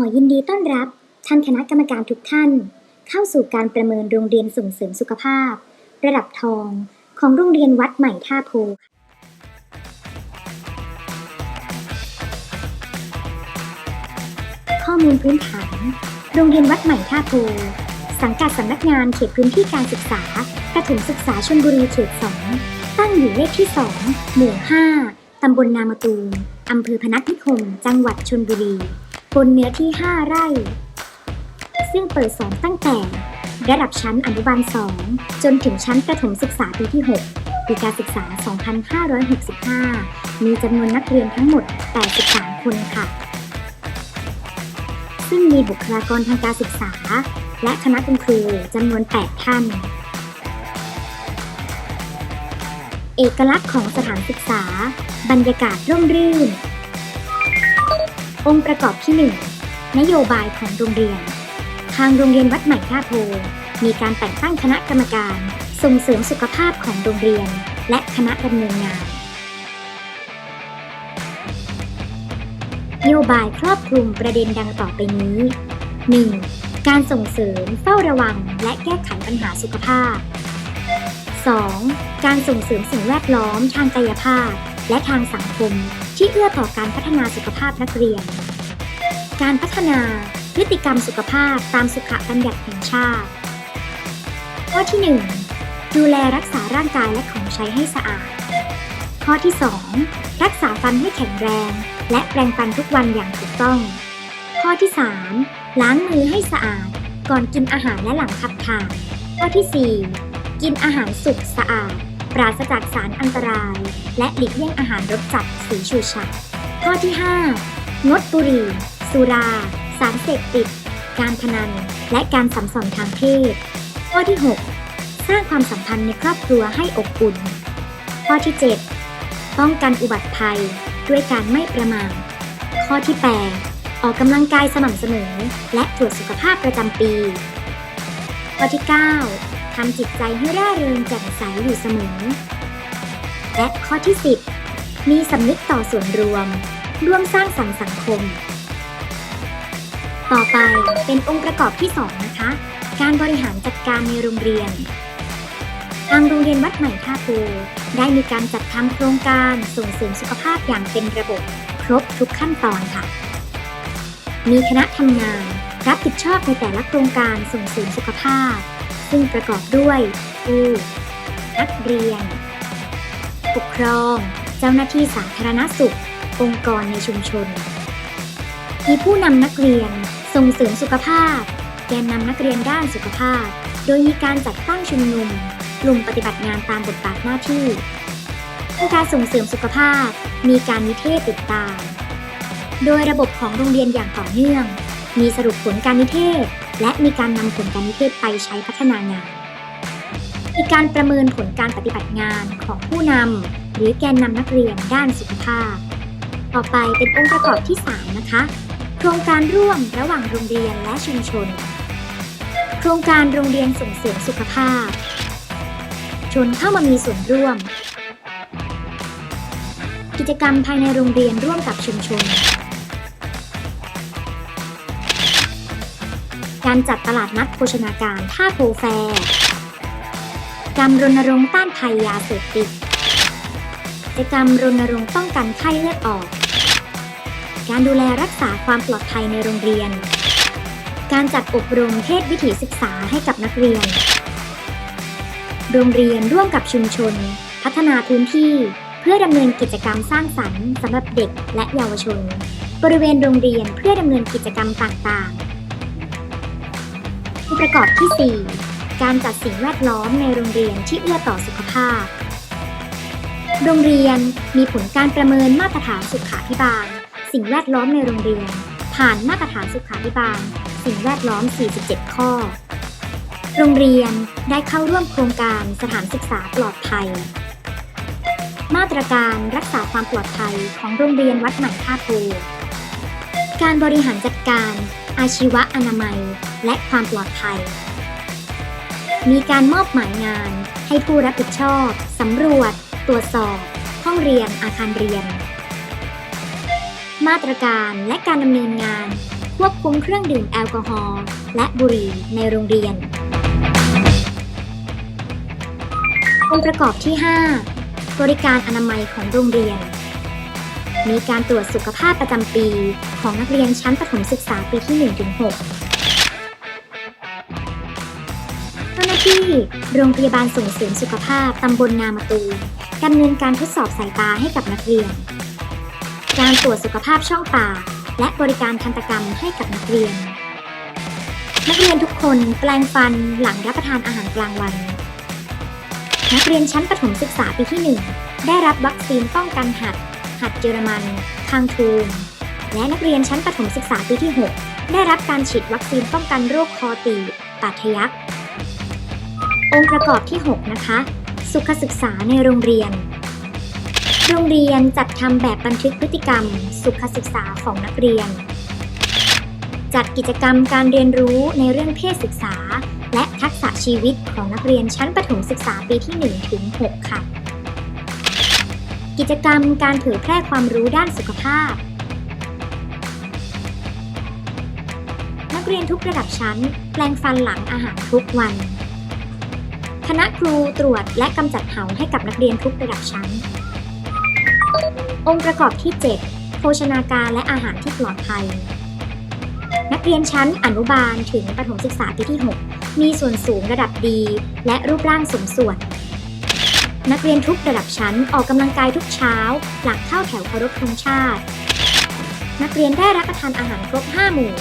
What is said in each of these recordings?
อยินดีต้อนรับท่านคณะกรรมการทุกท่าน เข้าสู่การประเมินโรงเรียนส่งเสริมสุขภาพ ระดับทองของโรงเรียนวัดใหม่ท่าโพข้อมูลพื้นฐานโรงเรียนวัดใหม่ท่าโพสังกัดสำนักงานเขตพื้นที่การศึกษาประถมศึกษาชลบุรีเขต 2 ตั้งอยู่เลขที่ 2 หมู่ 5 ตำบลนามตูมอำเภอพนัสนิคม จังหวัดชลบุรี บนเนื้อที่ 5 ไร่ ซึ่งเปิดสอนตั้งแต่ ระดับชั้นอนุบาล 2 จนถึงชั้นประถมศึกษาปีที่ 6 ปีการศึกษา 2565 มีจำนวนนักเรียนทั้งหมด 83 คนค่ะ ซึ่งมีบุคลากรทางการศึกษา และคณะคุณครูจำนวน 8 ท่านเอกลักษณ์ของสถานศึกษา บรรยากาศร่มรื่น องค์ประกอบที่ 1 นโยบายของโรงเรียน ทางโรงเรียนวัดใหม่ท่าโพมีการแต่งตั้งคณะกรรมการ ส่งเสริมสุขภาพของโรงเรียน และคณะดำเนินงานนโยบายครอบคลุมประเด็นดังต่อไปนี้ 1. การส่งเสริมเฝ้าระวังและแก้ไขปัญหาสุขภาพ 2. การส่งเสริมสิ่งแวดล้อมทางกายภาพ และทางสังคมที่เอื้อต่อการพัฒนาสุขภาพนักเรียน การพัฒนาพฤติกรรมสุขภาพตามสุขบัญญัติแห่งชาติ ข้อที่ 1 ดูแลรักษาร่างกายและของใช้ให้สะอาด ข้อที่ 2 รักษาฟันให้แข็งแรง และแปรงฟันทุกวันอย่างถูกต้อง ข้อที่ 3 ล้างมือให้สะอาด ก่อนกินอาหารและหลังขับถ่าย ข้อที่ 4 กินอาหารสุกสะอาด ราศจากสารอันตราย และหลีกเลี่ยงอาหารรสจัดสีชูชัดข้อที่ 5 งดบุหรี่ สุรา สารเสพติด การพนัน และการสัมสอนทางเพศ ข้อที่ 6 สร้างความสัมพันธ์ในครอบครัวให้อบอุ่น ข้อที่ 7 ป้องกันอุบัติภัยด้วยการไม่ประมาท ข้อที่ 8 ออกกำลังกายสม่ำเสมอ และตรวจสุขภาพประจำปี ข้อที่ 9ำจิตใจให้ร่าเริงแจ่มใสอยู่เสมอ และข้อที่ 10 มีสำนึกต่อส่วนรวม ร่วมสร้างสรรค์สังคม ต่อไปเป็นองค์ประกอบที่ 2 นะคะ การบริหารจัดการในโรงเรียน ทางโรงเรียนวัดใหม่ท่าโพได้มีการจัดทำโครงการส่งเสริมสุขภาพอย่างเป็นระบบ ครบทุกขั้นตอนค่ะ มีคณะทำงาน รับผิดชอบในแต่ละโครงการส่งเสริมสุขภาพ ซึ่งประกอบด้วยครูนักเรียน ปกครอง เจ้าหน้าที่สาธารณสุข องค์กรในชุมชน มีผู้นำนักเรียนส่งเสริมสุขภาพ แกนนำนักเรียนด้านสุขภาพ โดยมีการจัดตั้งชุมนุมกลุ่มปฏิบัติงานตามบทบาทหน้าที่โครงการส่งเสริมสุขภาพ มีการนิเทศติดตาม โดยระบบของโรงเรียนอย่างต่อเนื่อง มีสรุปผลการนิเทศ และมีการนำผลการนิเทศไปใช้พัฒนางานมีการประเมินผลการปฏิบัติงานของผู้นำหรือแกนนำนักเรียนด้านสุขภาพ ต่อไปเป็นองค์ประกอบที่ 3 นะคะ โครงการร่วมระหว่างโรงเรียนและชุมชน โครงการโรงเรียนส่งเสริมสุขภาพ ชนเข้ามามีส่วนร่วม กิจกรรมภายในโรงเรียนร่วมกับชุมชน การจัดตลาดนัดโภชนาการท่าโพแฟร์การรณรงค์ต้านภัยยาเสพติดกิจกรรมรณรงค์ป้องกันไข้เลือดออก การดูแลรักษาความปลอดภัยในโรงเรียน การจัดอบรมเพศวิถีศึกษาให้กับนักเรียน โรงเรียนร่วมกับชุมชน พัฒนาพื้นที่เพื่อดำเนินกิจกรรมสร้างสรรค์สำหรับเด็กและเยาวชน บริเวณโรงเรียนเพื่อดำเนินกิจกรรมต่างๆ องค์ประกอบที่ 4 การจัดสิ่งแวดล้อมในโรงเรียนที่เอื้อต่อสุขภาพ โรงเรียนมีผลการประเมินมาตรฐานสุขาภิบาล สิ่งแวดล้อมในโรงเรียน ผ่านมาตรฐานสุขาภิบาล สิ่งแวดล้อม 47 ข้อ โรงเรียนได้เข้าร่วมโครงการสถานศึกษาปลอดภัย มาตรการรักษาความปลอดภัยของโรงเรียนวัดใหม่ท่าโพการบริหารจัดการ อาชีวะอนามัย และความปลอดภัย มีการมอบหมายงาน ให้ผู้รับผิดชอบสำรวจ ตรวจสอบ ห้องเรียนอาคารเรียน มาตรการและการดำเนินงานควบคุมเครื่องดื่มแอลกอฮอล์และบุหรี่ในโรงเรียน องค์ประกอบที่ 5 บริการอนามัยของโรงเรียน มีการตรวจสุขภาพประจำปี ของนักเรียนชั้นประถมศึกษาปีที่ 1-6 เจ้าหน้าที่โรงพยาบาลส่งเสริมสุขภาพตำบลนามาตูดำเนินการทดสอบสายตาให้กับนักเรียน การตรวจสุขภาพช่องปากและบริการทันตกรรมให้กับนักเรียน นักเรียนทุกคนแปลงฟันหลังรับประทานอาหารกลางวัน นักเรียนชั้นประถมศึกษาปีที่ 1 ได้รับวัคซีนป้องกันหัด หัดเยอรมันคางทูมและนักเรียนชั้นประถมศึกษาปีที่ 6 ได้รับการฉีดวัคซีนป้องกันโรคคอตีบปาทะยัก องค์ประกอบที่ 6 นะคะ สุขศึกษาในโรงเรียน โรงเรียนจัดทำแบบบันทึกพฤติกรรม สุขศึกษาของนักเรียน จัดกิจกรรมการเรียนรู้ในเรื่องเพศศึกษา และทักษะชีวิตของนักเรียนชั้นประถมศึกษาปีที่ 1 ถึง 6 ค่ะ กิจกรรมการเผยแพร่ความรู้ด้านสุขภาพ นักเรียนทุกระดับชั้น แปลงฟันหลังอาหารทุกวัน คณะครูตรวจและกำจัดเหาให้กับนักเรียนทุกระดับชั้น องค์ประกอบที่ 7 โภชนาการและอาหารที่ปลอดภัย นักเรียนชั้นอนุบาลถึงประถมศึกษาปีที่ 6 มีส่วนสูงระดับดี และรูปร่างสมส่วน นักเรียนทุกระดับชั้นออกกำลังกายทุกเช้า หลังเข้าแถวเคารพธงชาติ นักเรียนได้รับประทานอาหารครบ 5 หมู่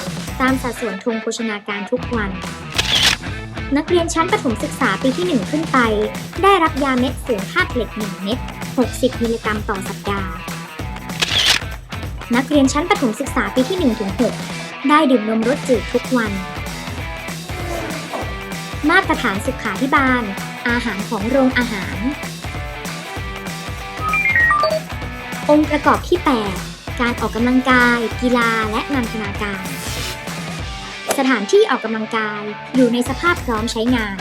ตามสัดส่วนธงโภชนาการทุกวัน นักเรียนชั้นประถมศึกษาปีที่ 1 ขึ้นไป ได้รับยาเม็ดสริมธาตุเหล็ก 1 เม็ด 60 มิลลิกรัมต่อสัปดาห์ นักเรียนชั้นประถมศึกษาปีที่1-6ได้ดื่มนมรสจืดทุกวัน มาตรฐานสุขาธิบาล อาหารของโรงอาหาร องค์ประกอบที่ 8 การออกกำลังกาย กีฬาและนันทนาการ สถานที่ออกกำลังกายอยู่ในสภาพพร้อมใช้งาน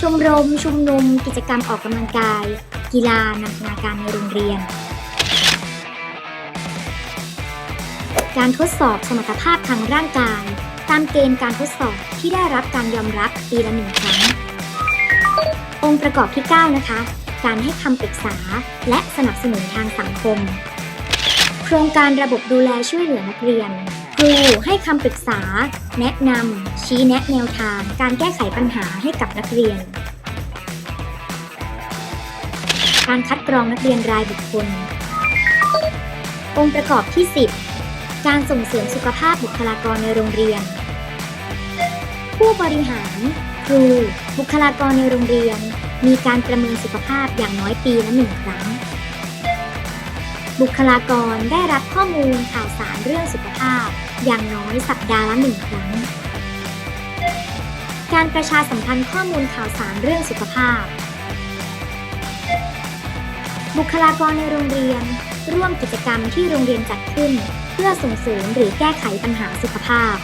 ชมรม ชุมนุม กิจกรรมออกกำลังกาย กีฬานันทนาการในโรงเรียน การทดสอบสมรรถภาพทางร่างกาย ตามเกณฑ์การทดสอบที่ได้รับการยอมรับปีละหนึ่งครั้ง องค์ประกอบที่ 9 นะคะ การให้คำปรึกษา และสนับสนุนทางสังคม โครงการระบบดูแลช่วยเหลือนักเรียน ครูให้คำปรึกษา แนะนำชี้แนะแนวทาง การแก้ไขปัญหาให้กับนักเรียน การคัดกรองนักเรียนรายบุคคล องค์ประกอบที่ 10 การส่งเสริมสุขภาพบุคลากรในโรงเรียน ผู้บริหาร ครู บุคลากรในโรงเรียน มีการประเมินสุขภาพอย่างน้อยปีละหนึ่งครั้ง บุคลากรได้รับข้อมูลข่าวสารเรื่องสุขภาพ อย่างน้อยสัปดาห์ละหนึ่งครั้ง การประชาสัมพันธ์ข้อมูลข่าวสารเรื่องสุขภาพ บุคลากรในโรงเรียน ร่วมกิจกรรมที่โรงเรียนจัดขึ้น เพื่อส่งเสริมหรือแก้ไขปัญหาสุขภาพ